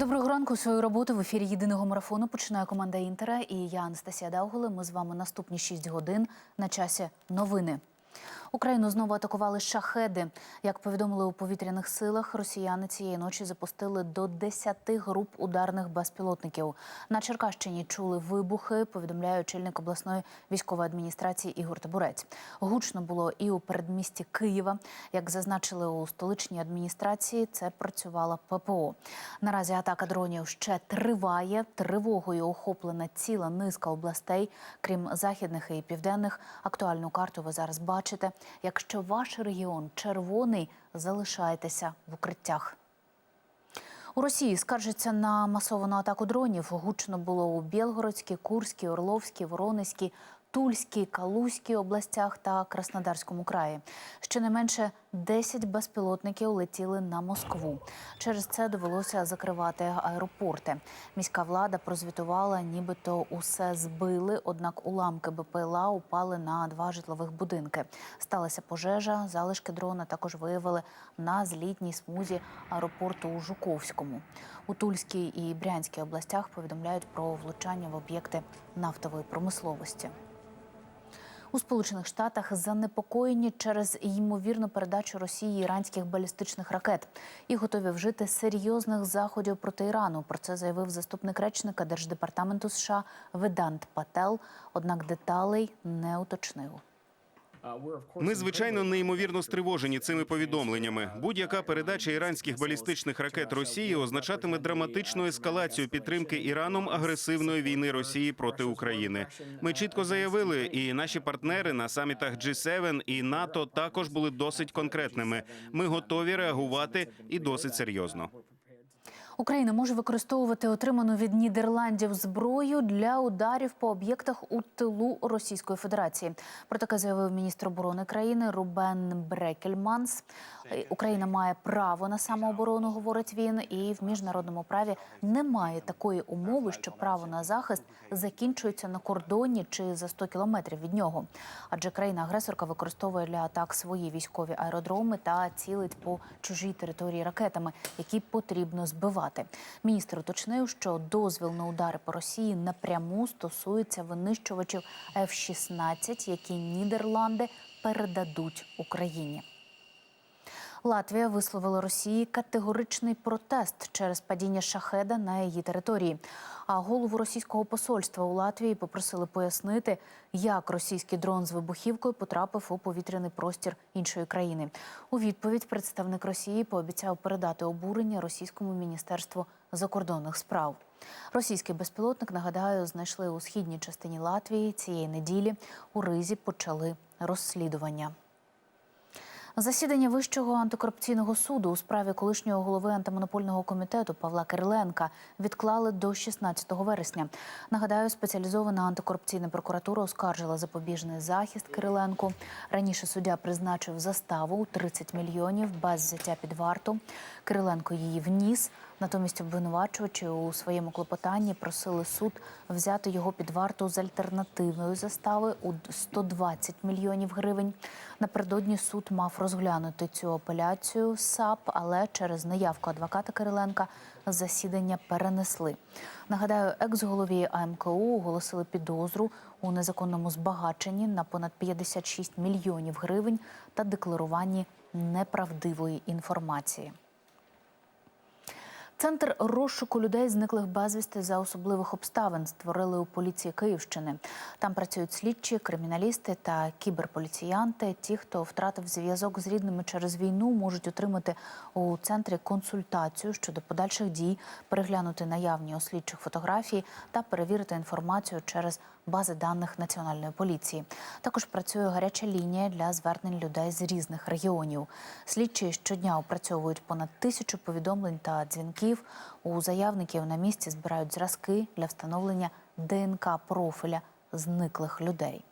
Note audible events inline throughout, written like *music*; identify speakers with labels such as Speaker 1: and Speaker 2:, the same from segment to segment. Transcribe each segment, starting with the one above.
Speaker 1: Доброго ранку. Свою роботу в ефірі єдиного марафону починає команда Інтера і я Анастасія Дауголи. Ми з вами наступні 6 годин на часі новини. Україну знову атакували шахеди. Як повідомили у повітряних силах, росіяни цієї ночі запустили до 10 груп ударних безпілотників. На Черкащині чули вибухи. Повідомляє очільник обласної військової адміністрації Ігор Табурець. Гучно було і у передмісті Києва. Як зазначили у столичній адміністрації, це працювала ППО. Наразі атака дронів ще триває. Тривогою охоплена ціла низка областей, крім західних і південних. Актуальну карту ви зараз бачите. Якщо ваш регіон червоний, залишайтеся в укриттях. У Росії скаржаться на масовану атаку дронів. Гучно було у Білгородській, Курській, Орловській, Воронезькій, Тульській, Калузькій областях та Краснодарському краї. Щонайменше 10 безпілотників летіли на Москву. Через це довелося закривати аеропорти. Міська влада прозвітувала, нібито усе збили, однак уламки БПЛА упали на два житлових будинки. Сталася пожежа. Залишки дрона також виявили на злітній смузі аеропорту у Жуковському. У Тульській і Брянській областях повідомляють про влучання в об'єкти нафтової промисловості. У Сполучених Штатах занепокоєні через ймовірну передачу Росії іранських балістичних ракет і готові вжити серйозних заходів проти Ірану. Про це заявив заступник речника Держдепартаменту США Ведант Пател. Однак деталей не уточнив.
Speaker 2: Ми звичайно неймовірно стривожені цими повідомленнями. Будь-яка передача іранських балістичних ракет Росії означатиме драматичну ескалацію підтримки Іраном агресивної війни Росії проти України. Ми чітко заявили, і наші партнери на самітах G7 і НАТО також були досить конкретними. Ми готові реагувати і досить серйозно.
Speaker 1: Україна може використовувати отриману від Нідерландів зброю для ударів по об'єктах у тилу Російської Федерації. Про таке заявив міністр оборони країни Рубен Брекельманс. Україна має право на самооборону, говорить він, і в міжнародному праві немає такої умови, що право на захист закінчується на кордоні чи за 100 кілометрів від нього. Адже країна-агресорка використовує для атак свої військові аеродроми та цілить по чужій території ракетами, які потрібно збивати. Міністр уточнив, що дозвіл на удари по Росії напряму стосується винищувачів F-16, які Нідерланди передадуть Україні. Латвія висловила Росії категоричний протест через падіння шахеда на її території. А голову російського посольства у Латвії попросили пояснити, як російський дрон з вибухівкою потрапив у повітряний простір іншої країни. У відповідь представник Росії пообіцяв передати обурення російському міністерству закордонних справ. Російський безпілотник нагадаю знайшли у східній частині Латвії цієї неділі. У ризі почали розслідування. Засідання Вищого антикорупційного суду у справі колишнього голови антимонопольного комітету Павла Кириленка відклали до 16 вересня. Нагадаю, спеціалізована антикорупційна прокуратура оскаржила запобіжний захист Кириленку. Раніше суддя призначив заставу у 30 мільйонів без взяття під варту. Кириленко її вніс. Натомість обвинувачувачі у своєму клопотанні просили суд взяти його під варту з альтернативної застави у 120 мільйонів гривень. Напередодні суд мав розглянути цю апеляцію САП, але через неявку адвоката Кириленка засідання перенесли. Нагадаю, екс-голові АМКУ оголосили підозру у незаконному збагаченні на понад 56 мільйонів гривень та декларуванні неправдивої інформації. Центр розшуку людей, зниклих безвісти за особливих обставин, створили у поліції Київщини. Там працюють слідчі, криміналісти та кіберполіціянти. Ті, хто втратив зв'язок з рідними через війну, можуть отримати у центрі консультацію щодо подальших дій, переглянути наявні у слідчих фотографії та перевірити інформацію через бази даних національної поліції. Також працює гаряча лінія для звернень людей з різних регіонів. Слідчі щодня опрацьовують понад тисячу повідомлень та дзвінків. У заявників на місці збирають зразки для встановлення ДНК профіля зниклих людей.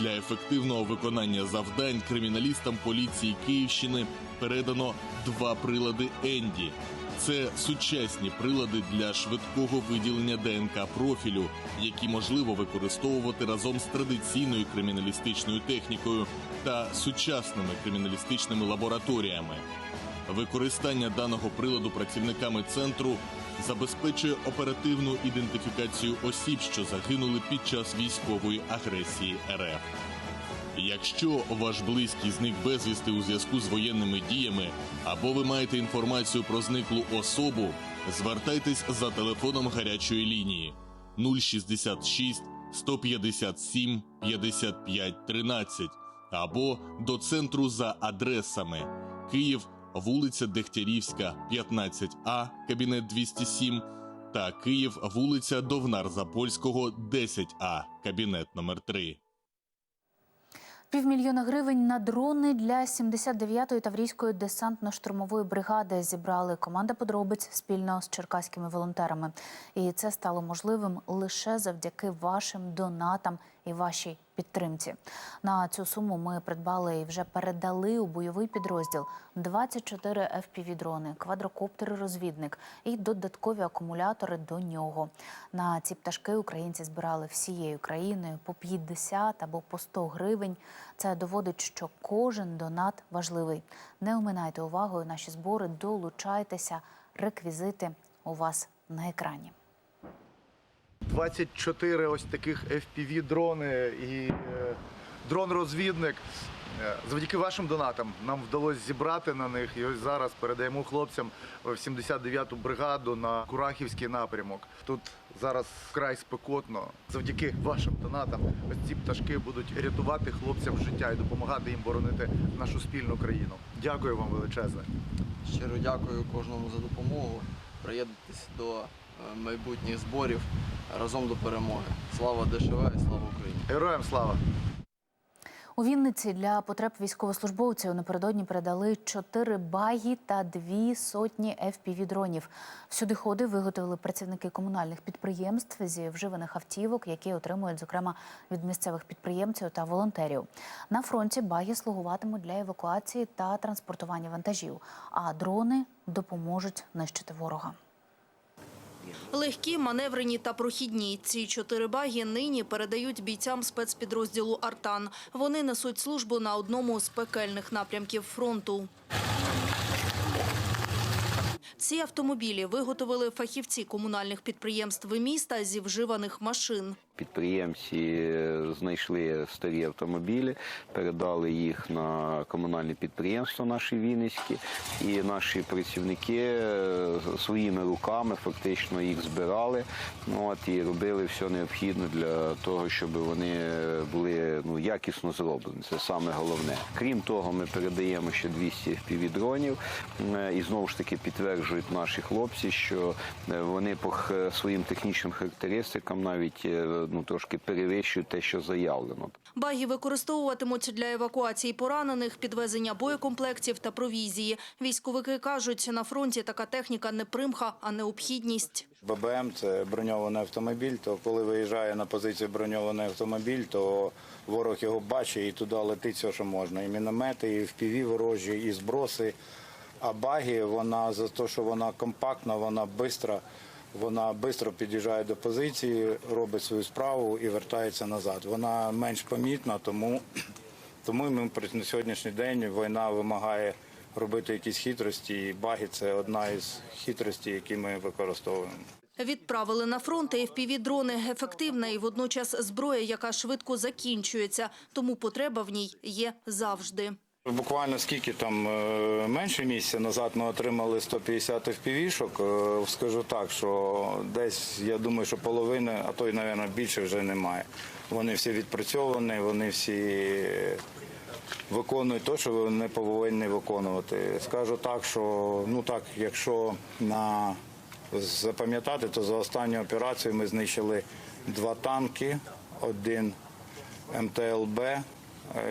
Speaker 3: Для ефективного виконання завдань криміналістам поліції Київщини передано два прилади Енді. Це сучасні прилади для швидкого виділення ДНК профілю, які можливо використовувати разом з традиційною криміналістичною технікою та сучасними криміналістичними лабораторіями. Використання даного приладу працівниками центру забезпечує оперативну ідентифікацію осіб, що загинули під час військової агресії РФ. Якщо ваш близький зник безвісти у зв'язку з воєнними діями, або ви маєте інформацію про зниклу особу, звертайтесь за телефоном гарячої лінії 066 157 55 13 або до центру за адресами Київ, вулиця Дегтярівська, 15А, кабінет 207 та Київ, вулиця Довнар-Запольського, 10А, кабінет номер 3.
Speaker 1: Півмільйона гривень на дрони для 79-ї Таврійської десантно-штурмової бригади зібрали команда подробиць спільно з черкаськими волонтерами. І це стало можливим лише завдяки вашим донатам і вашій підтримці. На цю суму ми придбали і вже передали у бойовий підрозділ 24 FPV-дрони, квадрокоптери-розвідник і додаткові акумулятори до нього. На ці пташки українці збирали всією країною по 50 або по 100 гривень. Це доводить, що кожен донат важливий. Не оминайте увагою наші збори, долучайтеся. Реквізити у вас на екрані.
Speaker 4: 24 ось таких FPV дрони і е, дрон-розвідник. Е, Завдяки вашим донатам нам вдалося зібрати на них. І ось зараз передаємо хлопцям в 79-ту бригаду на Курахівський напрямок. Тут зараз вкрай спекотно. Завдяки вашим донатам ось ці пташки будуть рятувати хлопцям життя і допомагати їм боронити нашу спільну країну. Дякую вам величезне.
Speaker 5: Щиро дякую кожному за допомогу. Приєднуйтесь до е, майбутніх зборів разом до перемоги. Слава ДШВ і слава Україні!
Speaker 4: Героям слава!
Speaker 1: У Вінниці для потреб військовослужбовців напередодні передали чотири багі та дві сотні FPV-дронів. Всюди ходи виготовили працівники комунальних підприємств зі вживаних автівок, які отримують, зокрема, від місцевих підприємців та волонтерів. На фронті баги слугуватимуть для евакуації та транспортування вантажів, а дрони допоможуть нищити ворога.
Speaker 6: Легкі, маневрені та прохідні. Ці чотири баги нині передають бійцям спецпідрозділу «Артан». Вони несуть службу на одному з пекельних напрямків фронту. Ці автомобілі виготовили фахівці комунальних підприємств міста зі вживаних машин.
Speaker 7: Підприємці е, знайшли старі автомобілі, передали їх на комунальне підприємство наші Вінницькі, і наші працівники е, своїми руками фактично їх збирали ну, от, і робили все необхідне для того, щоб вони були ну, якісно зроблені. Це саме головне. Крім того, ми передаємо ще 200 FPV-дронів е, і знову ж таки підтверджують наші хлопці, що вони по своїм технічним характеристикам навіть ну, трошки перевищують те, що заявлено.
Speaker 6: Баги використовуватимуть для евакуації поранених, підвезення боєкомплектів та провізії. Військовики кажуть, на фронті така техніка не примха, а необхідність.
Speaker 8: ББМ це броньований автомобіль. То коли виїжджає на позицію броньований автомобіль, то ворог його бачить і туди летить все, що можна. І міномети, і впіві ворожі, і зброси. А багі, вона за те, що вона компактна, вона швидка, вона швидко під'їжджає до позиції, робить свою справу і вертається назад. Вона менш помітна, тому, *clears throat* тому ми на сьогоднішній день війна вимагає робити якісь хитрості. І баги це одна із хитростей, які ми використовуємо.
Speaker 6: Відправили на фронт FPV-дрони. Ефективна і водночас зброя, яка швидко закінчується. Тому потреба в ній є завжди.
Speaker 8: Буквально скільки там е, менше місяця назад ми отримали 150 FPV-шок. Е, Скажу так, що десь я думаю, що половини, а то й, мабуть, більше вже немає. Вони всі відпрацьовані, вони всі виконують те, що вони повинні виконувати. Скажу так, що ну так, якщо на запам'ятати, то за останню операцію ми знищили два танки, один МТЛБ. Е,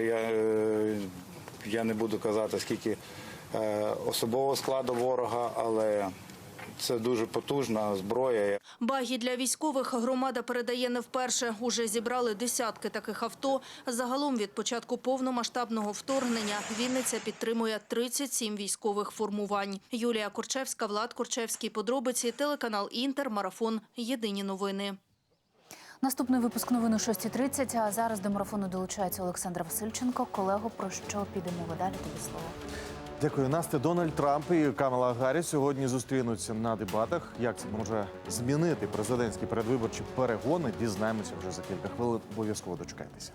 Speaker 8: Я, я не буду казати, скільки е, особового складу ворога, але це дуже потужна зброя.
Speaker 6: Баги для військових громада передає не вперше. Уже зібрали десятки таких авто. Загалом від початку повномасштабного вторгнення Вінниця підтримує 37 військових формувань. Юлія Корчевська, Влад Корчевський. Подробиці, телеканал Інтер, Марафон. Єдині новини.
Speaker 1: Наступний випуск новин о 6.30, а зараз до марафону долучається Олександр Васильченко. Колего, про що підемо ви далі? Тобі слово.
Speaker 9: Дякую, Насте. Дональд Трамп і Камала Гарріс сьогодні зустрінуться на дебатах. Як це може змінити президентські передвиборчі перегони? Дізнаємося вже за кілька хвилин. Обов'язково дочекайтеся.